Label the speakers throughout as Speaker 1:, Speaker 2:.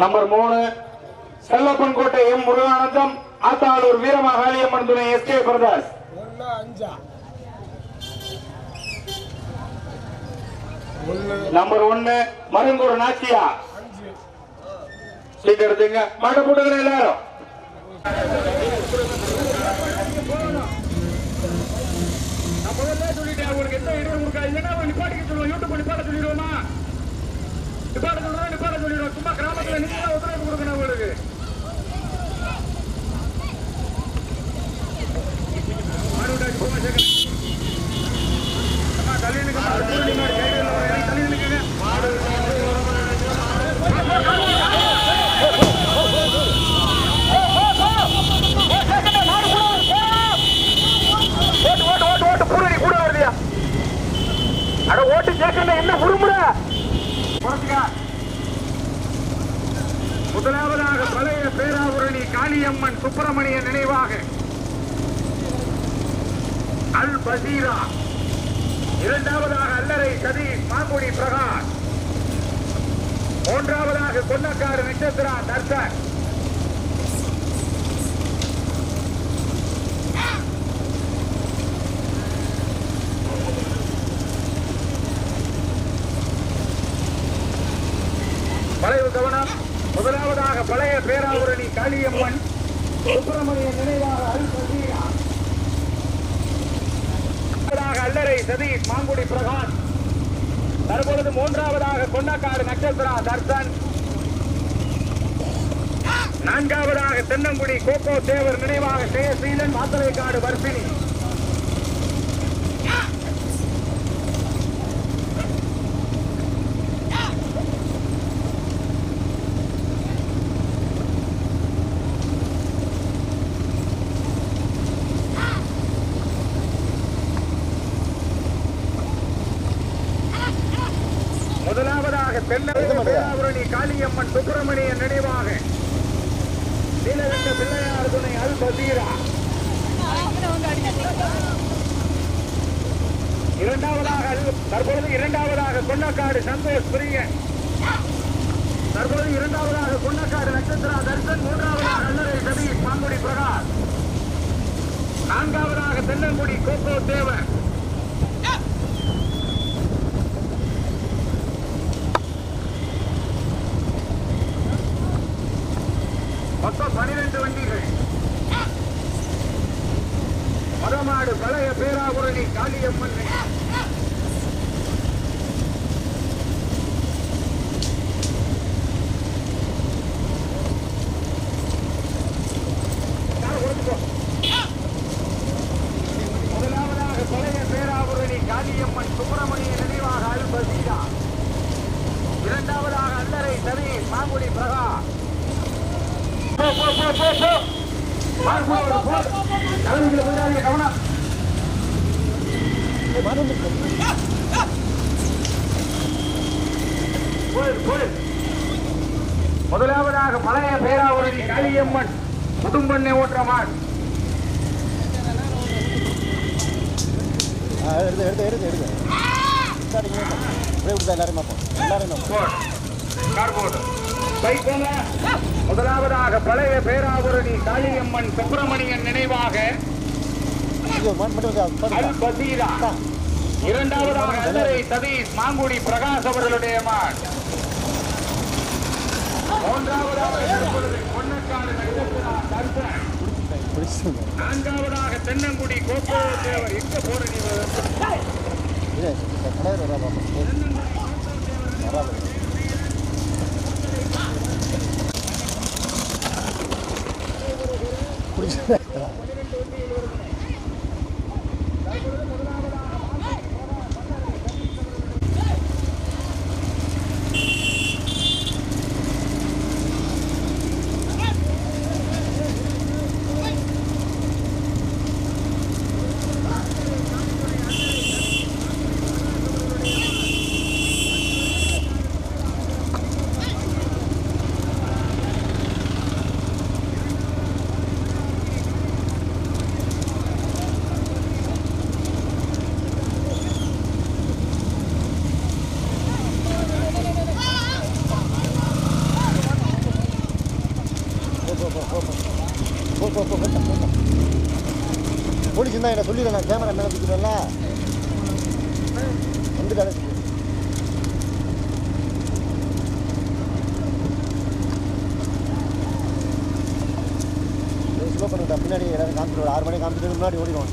Speaker 1: Number மூணு செல்லப்பன் கோட்டை M Muruganandam Athalur Veeramakaliamman துணை எஸ் கே பிரதாஸ். நம்பர் ஒன்னு மருங்கூர் நாச்சியா.
Speaker 2: சீக்கிரத்துங்க
Speaker 1: சீட் எடுத்துங்க. எல்லாரும்.
Speaker 3: நிப்பாட சொல்றோம் நிப்பாட சொல்லிடுவோம் சும்மா கிராமத்துல நீங்க தான் ஒத்துழைப்பு கொடுக்கணும் உங்களுக்கு மாடுவிட்டாச்சு, போங்க, சேர்க்க. அம்மா, தள்ளி நில்லுங்க, மாடு, பூரணி மாடு, கையில வர இறங்கி தள்ளி நில்லுங்க. ஓட்டு ஓட்டு ஓட்டு ஓட்டு பூரணி கூட வருதியா அட ஓட்டு கேட்கல என்ன உருமுற குறைச்சுக்க முதலாவதாக பழைய பேராவூரணி காளியம்மன் சுப்பிரமணியன் நினைவாக அல் பசீரா இரண்டாவதாக அல்லறை சதீஷ் மாங்குடி பிரகாஷ் மூன்றாவதாக கொன்னக்காடு நட்சத்திரா தர்சன். வளைவு கவனம். முதலாவதாக பழைய பேராவூரணி காளியம்மன். சுப்பிரமணிய நினைவாக அருள் அல்லரை சதீஷ் மாங்குடி பிரகாஷ். தற்பொழுது மூன்றாவதாக கொண்டாக்காடு நட்சத்திரா தர்சன். நான்காவதாக தென்னங்குடி கோகோ தேவர் நினைவாக ஜெயசீலன் மாத்தலைக்காடு வர்சினி. தென்னூரணி காளியம்மன் சுப்பிரமணியன் நினைவாக. நீலகண்ட பிள்ளையார் துணை அல் பசீரா இரண்டாவதாக தற்பொழுது இரண்டாவதாக கொன்னக்காடு சந்தோஷ் பிரியன் தற்பொழுது இரண்டாவதாக கொன்னக்காடு நட்சத்திரா தர்சன் மூன்றாவதாக அல்லறை சதீஷ் மாங்குடி பிரகாஷ். நான்காவதாக தென்னங்குடி கோகோ தேவன் மொத்தம் பனிரெண்டு வண்டிகள். மதமாடு பழைய பேராபுரணி காளியம்மன் முதலாவதாக பழைய பேராபுரணி காளியம்மன் சுப்பிரமணிய நினைவாக அல்பசீரா இரண்டாவதாக அல்லரை சரி மாங்குடி பிரகாஷ் போ போ போ போ போ கவனம். முதலாவதாக பழைய பேராவூரணி காளியம்மன் குடும்பண்ணை ஓட்டுற
Speaker 4: ஆ எடுத்து எடுத்து எடுத்து எடுத்து. எல்லாரும் பார்ப்போம் எல்லாரும் பார்ப்போம்
Speaker 3: போங்க. முதலாவதாக பழைய பேராவூரணி காளியம்மன் சுப்பிரமணியன் நினைவாக அல் பசீரா இரண்டாவதாக அல்லறை சதீஷ் மாங்குடி பிரகாஷ் அவர்களுடைய மான். மூன்றாவதாக பொன்னக்காடு நான்காவதாக தென்னங்குடி கோப்போ தேவர் எங்க போற
Speaker 4: Yeah. சொல்லிடுறேன் நான் கேமரா மேலே தூக்கிடுவேன்ல. வந்து சொல்லு ஸ்லோ பண்ணிட்டா பின்னாடி எல்லாரும் காமிச்சிட்டு ஆறு மணி காமிச்சிட்டு முன்னாடி ஓடிடுவான்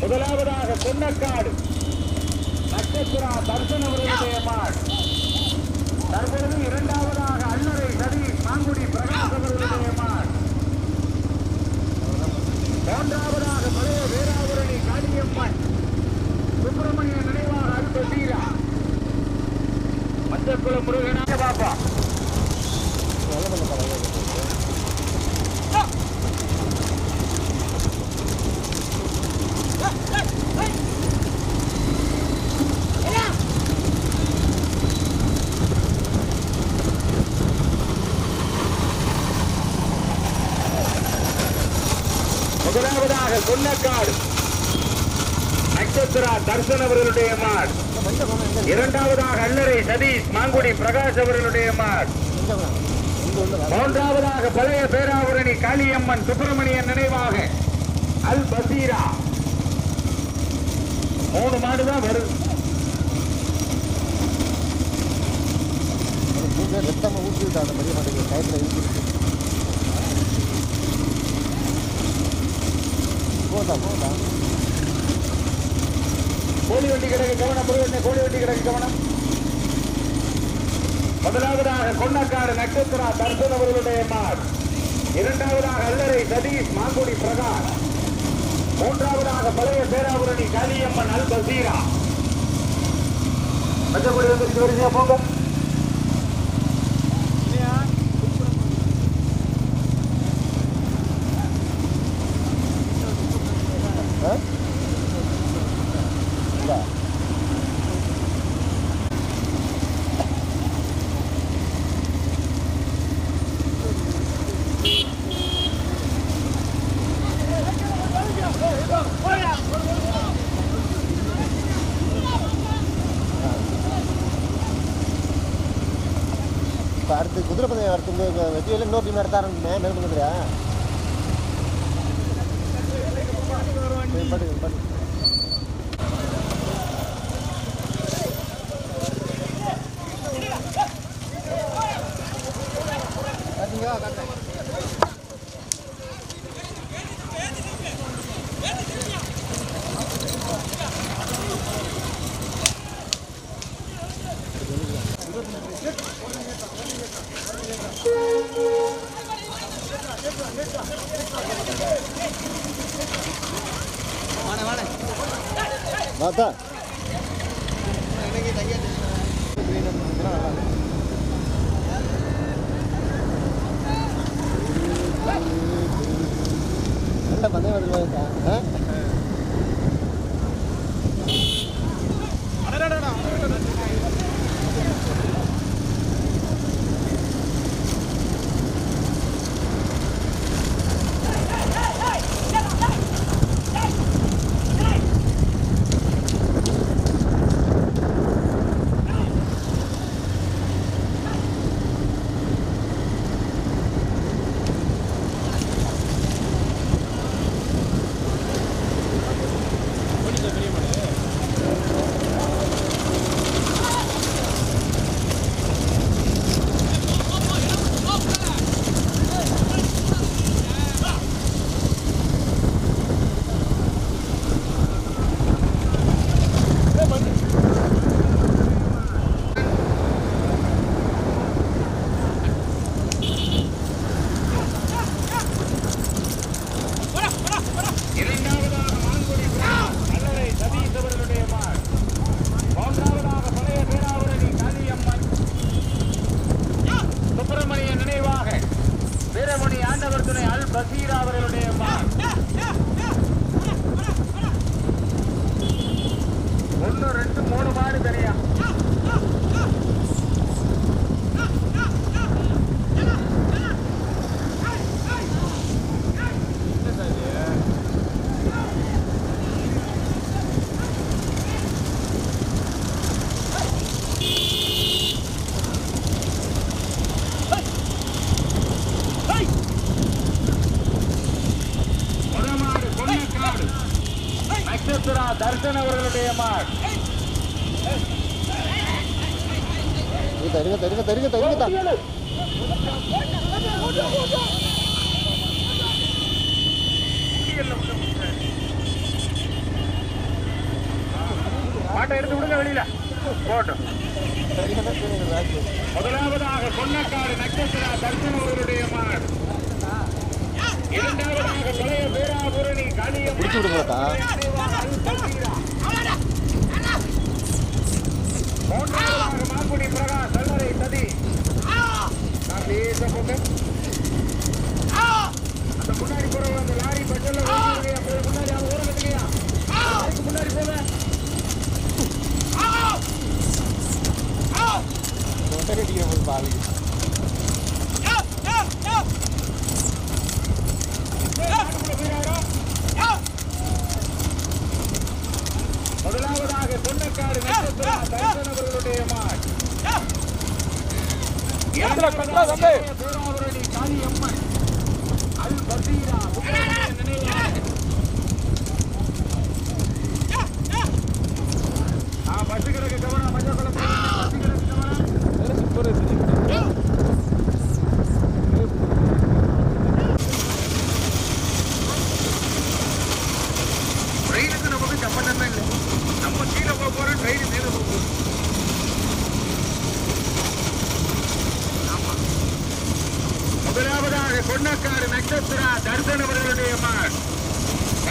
Speaker 3: முதலாவதாக பொன்னக்காடு நட்சத்திரா தர்சன் அவர்களுடைய மாடு தற்பொழுது இரண்டாவதாக அன்னரை சதீஷ் மாங்குடி பிரகாஷ் அவர்களுடைய மாடு மூன்றாவதாக பழைய வீராபுரணி காளியம்மன் சுப்பிரமணிய நினைவாக அன்பு சீரா மஞ்சக்குளம் முருகனாக பாப்பா முதலாவதாக சொன்னக்காடு நட்சத்திரா தர்சன் அவர்களுடைய மாடு இரண்டாவதாக அன்னரை சதீஷ் மாங்குடி பிரகாஷ் அவர்களுடைய மார் மூன்றாவதாக பழைய பேராவரணி காளியம்மன் சுப்பிரமணியன் நினைவாக அல் பசீரா. மூணு மாடு தான் வருது
Speaker 4: ரத்தமாக ஊற்றி விட்டா அந்த பெரிய மாட்டுக்கு டயத்தில் இருக்கு போதா போதா
Speaker 3: கோழி வண்டி கிடக்கு கவனம் கோழி வண்டி கிடக்கு கவனம். முதலாவதாக கொன்னக்காடு நட்சத்திரா தர்சன் அவர்களுடைய மார். இரண்டாவதாக அல்லரை சதீஷ் மாங்குடி பிரகாஷ். மூன்றாவதாக பழைய பேராபுரணி காளியம்மன் அல் பசீரா மற்றபடி வந்து போங்க.
Speaker 4: നടത്താറുണ്ട് ഞാൻ நல்ல பந்தயம் வருது
Speaker 3: மாட்டை எடுத்து விடுங்க வெளியில. போட்டோம் முதலாவதாக கொன்னக்காடு நட்சத்திரா தர்சன் அவர்களுடைய மாடு இரண்டாவதாக பழைய பேராபுரணி காளியம்
Speaker 4: பிடிச்சு விடுங்க தாத்தா
Speaker 3: மூன்றாவதாக மாங்குடி பிரகாஷ் சல்லரை சதி நான் பேச போட்டேன் அந்த முன்னாடி போறவங்க அந்த லாரி பட்டல அப்படியே முன்னாடி அவங்க ஓரம் கட்டுலையா அதுக்கு முன்னாடி போவேன் முதலாவதாக சொன்னக்காடு நட்சத்திரா தர்சன் அவர்களுடைய மாட் பேராவரணி காளியம்மன் அல் பசீரா சுப்பிரமணிய நினைவாக ஆ, பஸ் கிடக்கு கவனம் மஞ்சள் குளம் பஸ் கிடக்கு கவனம் ட்ரெயினுக்கு நமக்கு சம்பந்தமே இல்லை நம்ம கீழே போக போறோம் ட்ரெயின் மேலே போக போகுது ஆமா. பொன்னக்காடு நட்சத்திரா தர்சன் அவர்களுடைய மகன்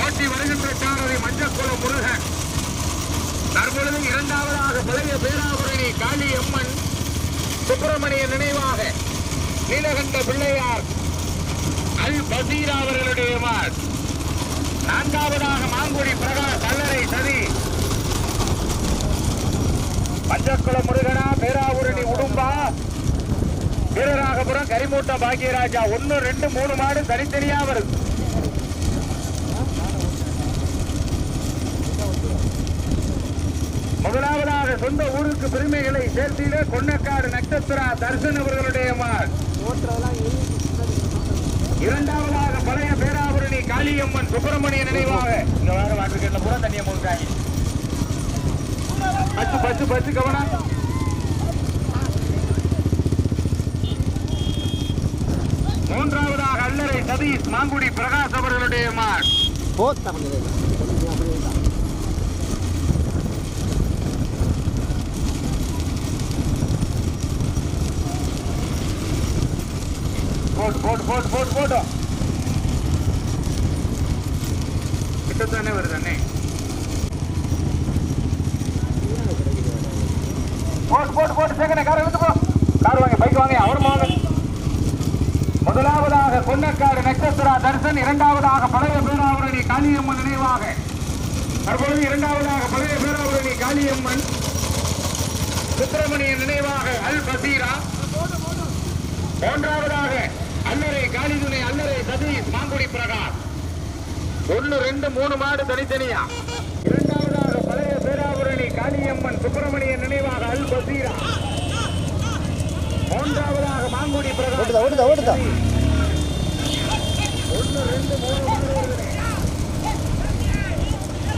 Speaker 3: ஓட்டி வருகின்ற சாரதி மஞ்சக்குளம் முருகன். தற்பொழுது இரண்டாவதாக பழைய பேராபுரணி காளி அம்மன் சுப்பிரமணிய நினைவாக நீலகண்ட பிள்ளையார் அல் பசீரா அவர்களுடைய மகன் நான்காவதாக மாங்குடி பிரகாஷ் கல்லறை சதி. பஞ்சக்குளம் முருகனா பேராவூரணி உடும்பா வீரராகபுரம் கரிமூட்டம் பாக்கியராஜா ஒன்னு ரெண்டு மூணு மாடு தனித்தனியா வருது. முதலாவதாக சொந்த ஊருக்கு பெருமைகளை சேர்த்திட கொன்னக்காடு நட்சத்திரா தர்சன் அவர்களுடைய மாள் இரண்டாவதாக பழைய பேராபுரணி காளியம்மன் சுப்பிரமணிய நினைவாக. இந்த வாரம் வாட்டர்கேட்ல பூரா தண்ணியை மூழ்காங்க. பத்து பத்து பத்து கவனம். சதீஷ் மாங்குடி பிரகாஷ் அவர்களுடைய மாட் போட்டு போட்டு போட்டு போட்டு போட்டு. கிட்டத்தானே வருதானே போட்டு போட்டு போட்டு சேர்க்கணே கார் எடுத்து போ. கார் வாங்க பைக் வாங்க அவர் வாங்க முதலாவதாக கொன்னக்காடு நட்சத்திரா தரிசன் இரண்டாவதாக பழைய பேராவரணி காளியம்மன் நினைவாக. தற்பொழுது இரண்டாவதாக பழைய பேராவரணி காளியம்மன் சுப்பிரமணியன் நினைவாக அல் பசீரா. மூன்றாவதாக அல்லரை காளிதுணை அல்லரை சதீஷ் மாங்குடி பிரகாஷ். ஒன்னு ரெண்டு மூணு மாடு தனித்தனியா? இரண்டாவதாக பழைய பேராபுரணி காளியம்மன் சுப்பிரமணியன் நினைவாக அல் பசீரா. மூன்றாவதாக
Speaker 4: ஓடுதா ஓடுதா ஓடுதா
Speaker 3: ஒன்னு ரெண்டு மூணு மாடு வருது.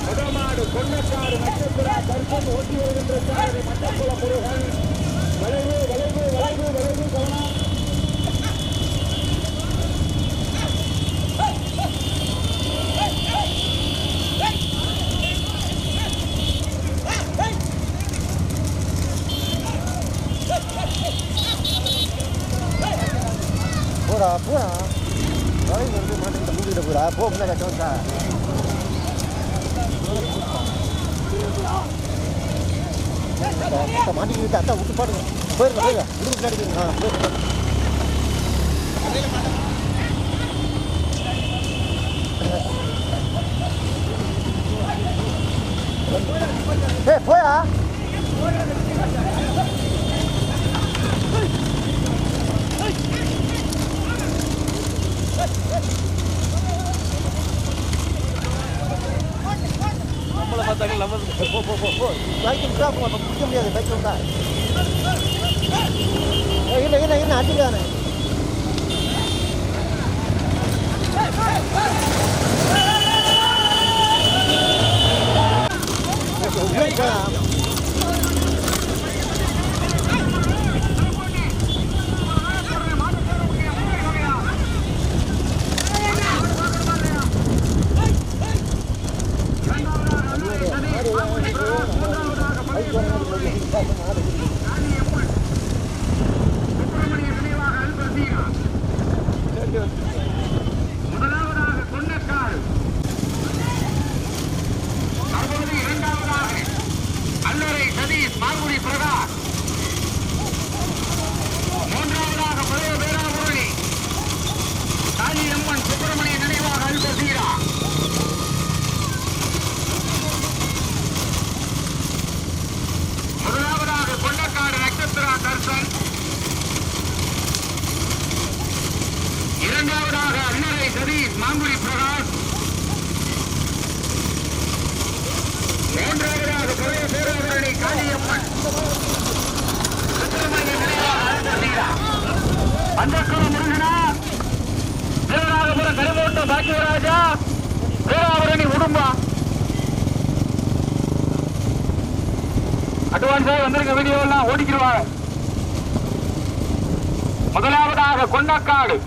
Speaker 3: முதல் மாடு கொன்னக்காடு நட்சத்திரா தர்சன் ஓட்டி வருகின்ற சாரதி மட்டக்குள முருகன் வளைவு வளைவு வளைவு வளைவு கவனம்
Speaker 4: போடா போடா வளைவு வந்து மாட்டிக்கிட்ட மூடிக்கிட்ட போடா. போ முன்னாடி கட்டா மாட்டிக்கிட்டு அத்தா விட்டு பாடுங்க போயிருங்க போயிருங்க விடு முன்னாடி போயிருங்க. ஆ போயிருங்க ஏய் போயா? போ போ போ போ பைக் விட்டா போ அப்போ பிடிக்க முடியாது பைக் விட்டா ஏய், இல்லை இல்லை இல்லை அடிக்கானே
Speaker 3: சுப்பிரமணிய நினைவாக அல் பசீரா முதலாவதாக கொன்னக்காடு தற்பொழுது இரண்டாவதாக அல்லறை சதீஷ் மாங்குடி பிரகாஷ் மூன்றாவதாக பழைய பேராபுரணி காளியம்மன் சுப்பிரமணிய நினைவாக அல் பசீரா முதலாவதாக கொண்டக்காடு நட்சத்திரா தர்சன் இரண்டாவதாக அன்னரை சதீஷ் மாங்குடி பிரகாஷ் மூன்றாவதாக பழைய பேராவரணி காளியம்மன் சுப்பிரமணிய நினைவாக அல்பசீரா. பந்தக்குளம் முருகனா தேவராகபுரம் கருமோட்டம் பாக்கியராஜா பேராவரணி உடும்பா. அட்வான்ஸா வந்திருக்க வீடியோ எல்லாம் ஓடிக்கிடுவாங்க முதலாவதாக கொண்டக்காடு.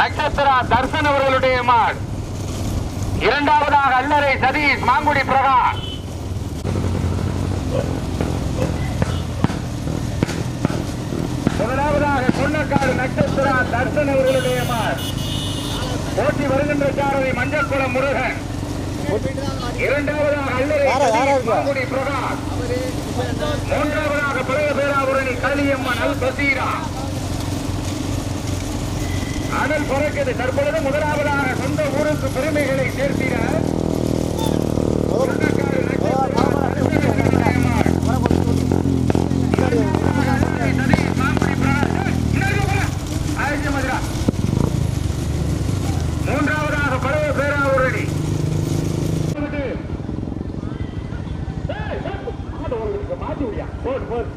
Speaker 3: நட்சத்திரா தர்சன் அவர்களுடைய மாடு இரண்டாவதாக அல்லறை சதீஷ் மாங்குடி பிரகாஷ் முதலாவதாக கொண்டக்காடு நட்சத்திரா தர்சன் அவர்களுடைய மாடு போட்டி வருகின்ற சாரதி மஞ்சக்குளம் முருகன். இரண்டாவதாக? மாங்குடி பிரகாஷ். மூன்றாவதாக பழைய பேராபுரணி காளியம்மன் அல் பசீரா. அனல் பறக்குது தற்பொழுது முதலாவதாக சொந்த ஊருக்கு பெருமைகளை சேர்த்திட கொண்டக்காடு நட்சத்திரா தர்சன் அவர்களுடைய மாடு. மூன்றாவதாக பழைய பேராவூரணி மாத்தி விடியா போடு போடு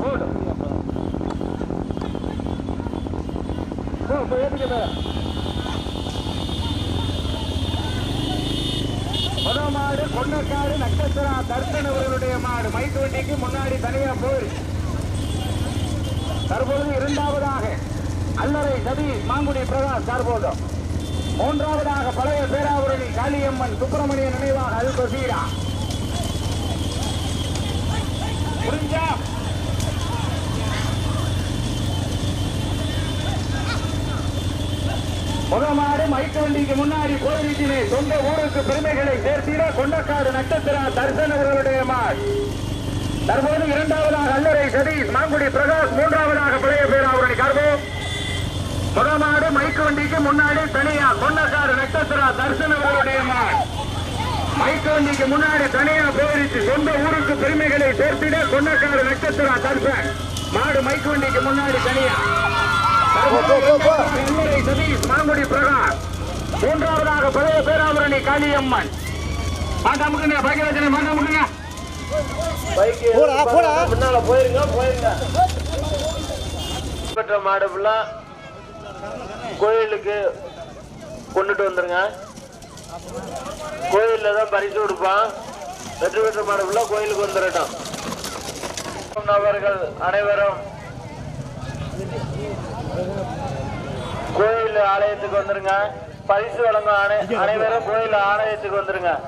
Speaker 3: போடு போ, போ, ஏத்துக்க போ. முத மாடு பொன்னக்காடு நட்சத்திரா தர்சன் அவர்களுடைய மாடு மைக்கு வண்டிக்கு முன்னாடி சதீஷ் மாங்குடி பிரகாஷ் சார்போடும் மூன்றாவதாக பழைய பேராவூரணி காளியம்மன் சுப்பிரமணிய நினைவாக அல் பசீரா புரிஞ்சா? முகமாடு மைக்கவண்டிக்கு முன்னாடி போயிருக்கிறே சொந்த ஊருக்கு பெருமைகளை சேர்த்திட கொண்டக்காடு நட்சத்திரா தர்சன் அவர்களுடைய தற்போது இரண்டாவதாக அல்லரை சதீஷ் மாங்குடி பிரகாஷ் மூன்றாவதாக பழைய பேராவூரணி கார்போ முகமாடு மைக்கு வண்டிக்கு முன்னாடி தனியா கொண்டக்காடு நட்சத்திரா தர்சன் அவர்களுடைய மாள் மைக்கு வண்டிக்கு முன்னாடி தனியா போயிருச்சு சொந்த ஊருக்கு பெருமைகளை சேர்த்திட கொண்டக்காடு நட்சத்திரா தர்சன். மாடு மைக்கு வண்டிக்கு முன்னாடி தனியா. சதீஷ் மாங்குடி பிரகாஷ். மூன்றாவதாக பழைய பேராவரணி காளியம்மன். மாட்டாமுக்குங்க பாக்கியராஜனை மாட்டாமுக்குங்க
Speaker 4: போடா போடா.
Speaker 2: முன்னால போயிருங்க போயிருங்க. பெற்ற மாடு ஃபுல்லா கோயிலுக்கு கொண்டுட்டு வந்துருங்க. கோயிலில் தான் பரிசு கொடுப்பான். வெற்றி பெற்ற மாடு கோயிலுக்கு வந்துடட்டும் நபர்கள் அனைவரும் கோயில் ஆலயத்துக்கு வந்துருங்க. பரிசு வழங்கும் அனை- அனைவரும் கோயில் ஆலயத்துக்கு வந்துருங்க.